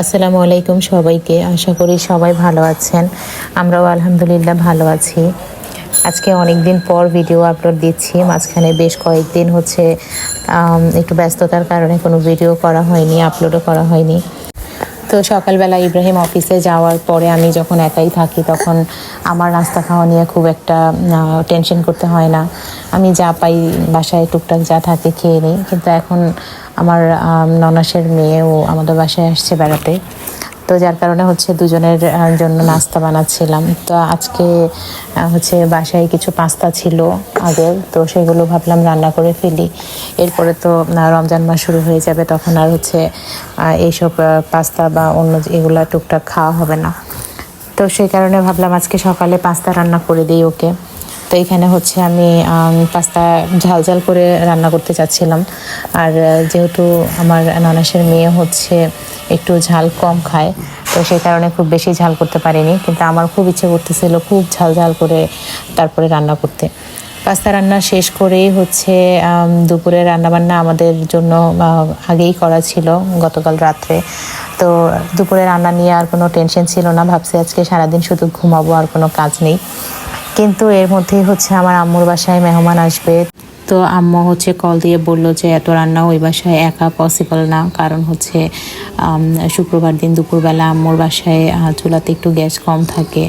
আসসালামু আলাইকুম সবাইকে। আশা করি সবাই ভালো আছেন। আমরাও আলহামদুলিল্লাহ ভালো আছি। আজকে অনেক দিন পর ভিডিও আপলোড দিচ্ছি। মাঝখানে বেশ কয়েকদিন হচ্ছে একটু ব্যস্ততার কারণে কোনো ভিডিও করা হয়নি আপলোডও করা হয়নি। তো সকালবেলা ইব্রাহিম অফিসে যাওয়ার পরে আমি যখন একাই থাকি, তখন আমার নাস্তা খাওয়া নিয়ে খুব একটা টেনশন করতে হয় না। আমি যা পাই বাসায় টুকটাক যা থাকে খেয়ে নিই। কিন্তু এখন আমার আম, ননাসের মেয়েও আমাদের বাসায় আসছে বেড়াতে। তো যার কারণে হচ্ছে দুজনের জন্য নাস্তা বানাচ্ছিলাম। তো আজকে হচ্ছে বাসায় কিছু পাস্তা ছিল আগের তো সেগুলো ভাবলাম রান্না করে ফেলি। এরপরে তো রমজান মাস শুরু হয়ে যাবে তখন আর হচ্ছে এইসব পাস্তা বা অন্য এগুলা টুকটাক খাওয়া হবে না। তো সেই কারণে ভাবলাম আজকে সকালে পাস্তা রান্না করে দিই ওকে। তো এখানে হচ্ছে আমি পাস্তা ঝাল ঝাল করে রান্না করতে চাচ্ছিলাম। আর যেহেতু আমার ননাসের মেয়ে হচ্ছে একটু ঝাল কম খায়, তো সেই কারণে খুব বেশি ঝাল করতে পারিনি। কিন্তু আমার খুব ইচ্ছে করতেছিল খুব ঝাল ঝাল করে তারপরে রান্না করতে। পাস্তা রান্না শেষ করেই হচ্ছে দুপুরে রান্নাবান্না আমাদের জন্য আগেই করা ছিল গতকাল রাত্রে। তো দুপুরে রান্না নিয়ে আর কোনো টেনশন ছিল না, ভাবছি আজকে সারাদিন শুধু ঘুমাবো আর কোনো কাজ নেই। কিন্তু এর মধ্যেই হচ্ছে আমার আম্মুর বাসায় মেহমান আসবে। তো আম্মু হচ্ছে কল দিয়ে বলল যে, এত রান্না ওই বাসায় একা পসিবল না। কারণ হচ্ছে শুক্রবার দিন দুপুরবেলা আম্মুর বাসায় চুলাতে একটু গ্যাস কম থাকে।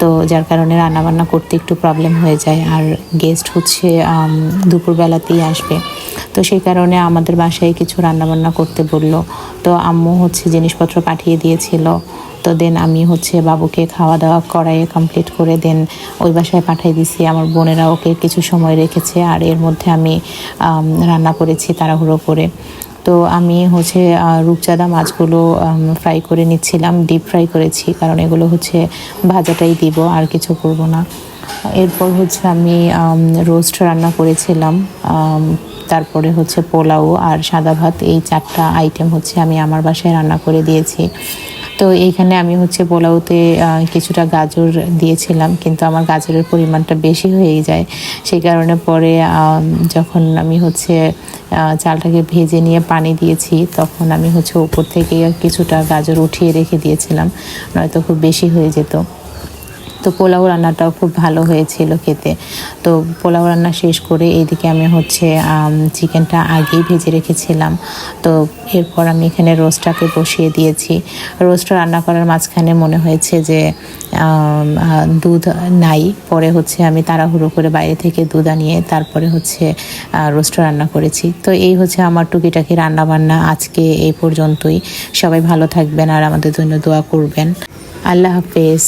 তো যার কারণে রান্নাবান্না করতে একটু প্রবলেম হয়ে যায়। আর গেস্ট হচ্ছে দুপুরবেলাতেই আসবে। তো সেই কারণে আমাদের বাসায় কিছু রান্নাবান্না করতে বলল। তো আম্মু হচ্ছে জিনিসপত্র পাঠিয়ে দিয়েছিল। তো দেন আমি হচ্ছে বাবুকে খাওয়া দাওয়া করাই কমপ্লিট করে দেন ওই বাসায় পাঠিয়ে দিছি। আমার বোনেরা ওকে কিছু সময় রেখেছে আর এর মধ্যে আমি রান্না করেছি তাড়াহুড়ো করে। তো আমি হচ্ছে রূপচাঁদা মাছগুলো ফ্রাই করে নিচ্ছিলাম ডিপ ফ্রাই করেছি, কারণ এগুলো হচ্ছে ভাজাটাই দিব, আর কিছু করব না। এরপর হচ্ছে আমি রোস্ট রান্না করেছিলাম তারপরে হচ্ছে পোলাও আর সাদা ভাত, এই চারটা আইটেম হচ্ছে আমি আমার বাসায় রান্না করে দিয়েছি। তো এইখানে আমি হচ্ছে পোলাওতে কিছুটা গাজর দিয়েছিলাম, কিন্তু আমার গাজরের পরিমাণটা বেশি হয়ে যায়। সেই কারণে পরে যখন আমি হচ্ছে চালটাকে ভেজে নিয়ে পানি দিয়েছি, তখন আমি হচ্ছে উপর থেকে কিছুটা গাজর উঠিয়ে রেখে দিয়েছিলাম, নয়তো খুব বেশি হয়ে যেত। তো পোলাও রান্নাটাও খুব ভালো হয়েছিল খেতে। তো পোলাও রান্না শেষ করে এইদিকে আমি হচ্ছে চিকেনটা আগেই ভেজে রেখেছিলাম। তো এরপর আমি এখানে রোস্টটাকে বসিয়ে দিয়েছি। রোস্টটা রান্না করার মাঝখানে মনে হয়েছে যে দুধ নাই। পরে হচ্ছে আমি তাড়াহুড়ো করে বাইরে থেকে দুধ আনিয়ে তারপরে হচ্ছে রোস্ট রান্না করেছি। তো এই হচ্ছে আমার টুকিটাকি রান্না বান্না আজকে এই পর্যন্তই। সবাই ভালো থাকবেন আর আমাদের জন্য দোয়া করবেন। আল্লাহ হাফেজ।